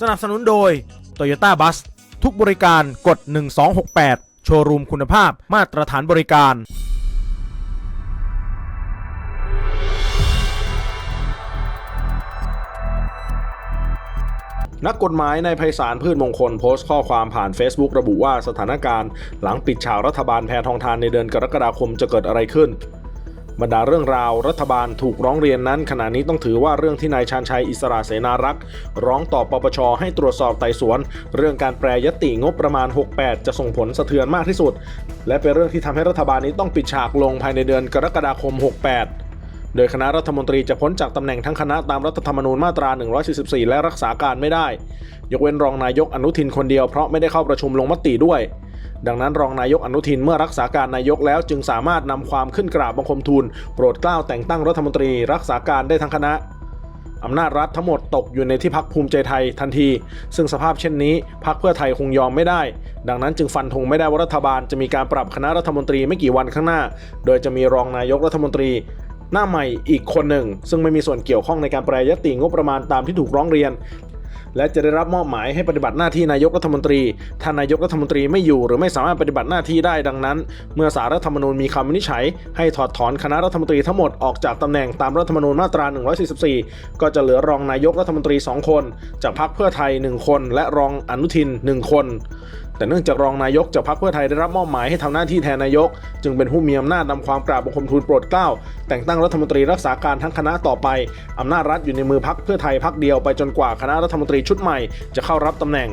สนับสนุนโดย Toyota Bus ทุกบริการกด 1268 โชว์รูมคุณภาพมาตรฐานบริการ นักกฎหมายในไพศาลพืชมงคลโพสต์ข้อความผ่าน Facebook ระบุว่าสถานการณ์ หลังปิดฉากรัฐบาลแพทองทานในเดือนกรกฎาคมจะเกิดอะไรขึ้น บรรดาเรื่องราวรัฐบาลถูกร้องเรียนนั้น ขณะนี้ต้องถือว่าเรื่องที่นายชาญชัยอิสระเสนารักษ์ร้องต่อปปชให้ตรวจสอบไต่สวน เรื่องการแปรยติงบประมาณ 68 จะส่งผลสะเทือนมากที่สุด และเป็นเรื่องที่ทำให้รัฐบาลนี้ต้องปิดฉากลงภายในเดือนกรกฎาคม 68โดยคณะรัฐมนตรีจะพ้นจากตำแหน่งทั้งคณะตามรัฐธรรมนูญมาตรา 144 และรักษาการไม่ได้ ยกเว้นรองนายกอนุทินคนเดียวเพราะไม่ได้เข้าประชุมลงมติด้วย ดังนั้นรองนายกอนุทินเมื่อรักษาการนายกแล้วจึงสามารถนำความขึ้นกราบบังคมทูลโปรดเกล้าแต่งตั้งรัฐมนตรีรักษาการได้ทั้งคณะอำนาจรัฐทั้งหมดตกอยู่ในที่พักภูมิใจไทยทันที ซึ่งสภาพเช่นนี้พักเพื่อไทยคงยอมไม่ได้ ดังนั้นจึงฟันธงไม่ได้ว่ารัฐบาลจะมีการปรับคณะรัฐมนตรีไม่กี่วันข้างหน้า โดยจะมีรองนายกรัฐมนตรี หน้าใหม่อีกคนหนึ่ง ซึ่งไม่มีส่วนเกี่ยวข้องในการแปรยติงบประมาณตามที่ถูกร้องเรียน และจะได้รับมอบหมายให้ปฏิบัติหน้าที่นายกรัฐมนตรีถ้านายกรัฐมนตรีไม่อยู่หรือไม่สามารถปฏิบัติหน้าที่ได้ดังนั้น เมื่อสารรัฐธรรมนูญมีคำวินิจฉัย ให้ถอดถอนคณะรัฐมนตรีทั้งหมดออกจากตำแหน่งตามรัฐธรรมนูญมาตรา 144 ก็จะเหลือรองนายกรัฐมนตรี 2 คน จากพรรคเพื่อไทย 1 คน และรองอนุทิน 1 คนแต่เนื่องจากรองนายกจากพรรคเพื่อไทยได้รับมอบหมายให้ทำหน้าที่แทนนายก จึงเป็นผู้มีอำนาจนำความกราบบังคมทูลโปรดเกล้าแต่งตั้งรัฐมนตรีรักษาการทั้งคณะต่อไปอำนาจรัฐอยู่ในมือพรรคเพื่อไทยพรรคเดียวไปจนกว่าคณะรัฐมนตรีชุดใหม่จะเข้ารับตำแหน่ง